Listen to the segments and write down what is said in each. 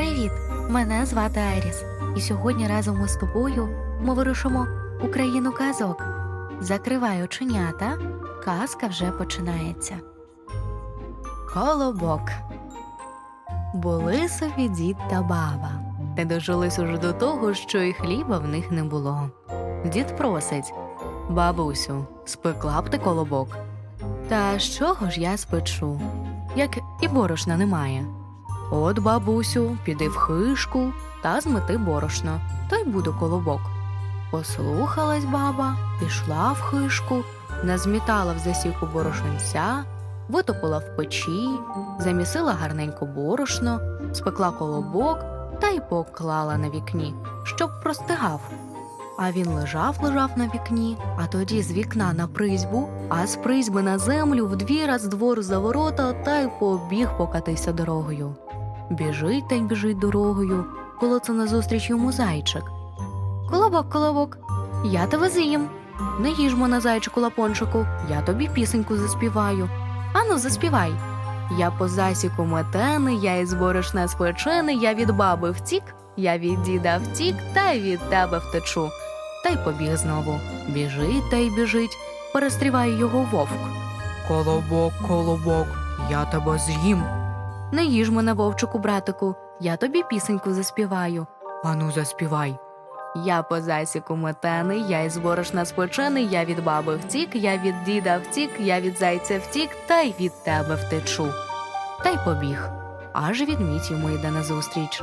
Привіт! Мене звати Айріс, і сьогодні разом із тобою ми вирушимо у країну казок. Закривай оченята, казка вже починається. Колобок. Були собі дід та баба. Та дожились уже до того, що і хліба в них не було. Дід просить Бабусю, спекла б ти колобок. Та з чого ж я спечу, як і борошна немає. От, бабусю, піди в хишку та змети борошно, та й буде колобок. Послухалась баба, пішла в хишку, назмітала в засіку борошенця, витопила в печі, замісила гарненько борошно, спекла колобок та й поклала на вікні, щоб простигав. А він лежав, лежав на вікні, а тоді з вікна на призьбу, а з призьби на землю в двір, а з двору за ворота та й побіг покатися дорогою. Біжить та й біжить дорогою, коли це назустріч йому зайчик. Колобок, колобок, я тебе з'їм. Не їж мене, зайчику лапончику, я тобі пісеньку заспіваю. Ану, заспівай. Я по засіку метений, я із борошна спечений, я від баби втік, я від діда втік, та й від тебе втечу. Та й побіг знову. Біжить та й біжить, перестріває його вовк. Колобок, колобок, я тебе з'їм. Не їж мене, вовчику, братику, я тобі пісеньку заспіваю. Ану, заспівай. Я по засіку метений, я із борошна спочений, я від баби втік, я від діда втік, я від зайця втік, та й від тебе втечу. Та й побіг. Аж відмідь йому йде назустріч.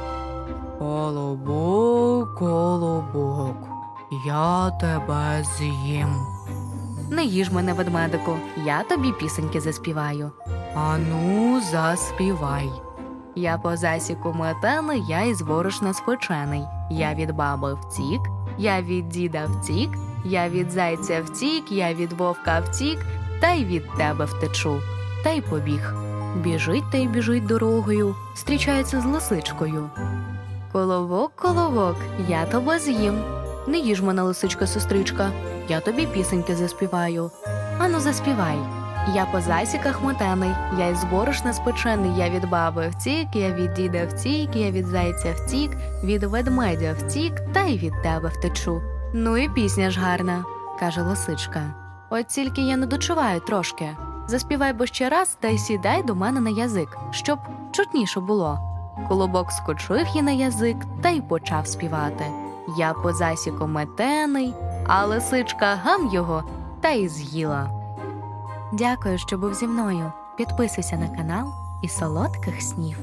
Колобок, колобок, я тебе з'їм. Не їж мене, ведмедику, я тобі пісеньки заспіваю. Ану, заспівай. Я по засіку метений, я із борошна спечений. Я від баби втік, я від діда втік, я від зайця втік, я від вовка втік, та й від тебе втечу. Та й побіг. Біжить та й біжить дорогою, зустрічається з лисичкою. Коловок, коловок, я тебе з'їм. Не їж мене, лисичка сестричка, я тобі пісеньки заспіваю. Ану, заспівай. Я по засіках метений, я із борошна спечений, я від баби втік, я від діда втік, я від зайця втік, від ведмедя втік, та й від тебе втечу. Ну і пісня ж гарна, каже лисичка. От тільки я не дочуваю трошки. Заспівай бо ще раз та й сідай до мене на язик, щоб чутніше було. Колобок скочив їй на язик та й почав співати. Я по засіку метений, а лисичка гам його та й з'їла. Дякую, що був зі мною. Підписуйся на канал і солодких снів.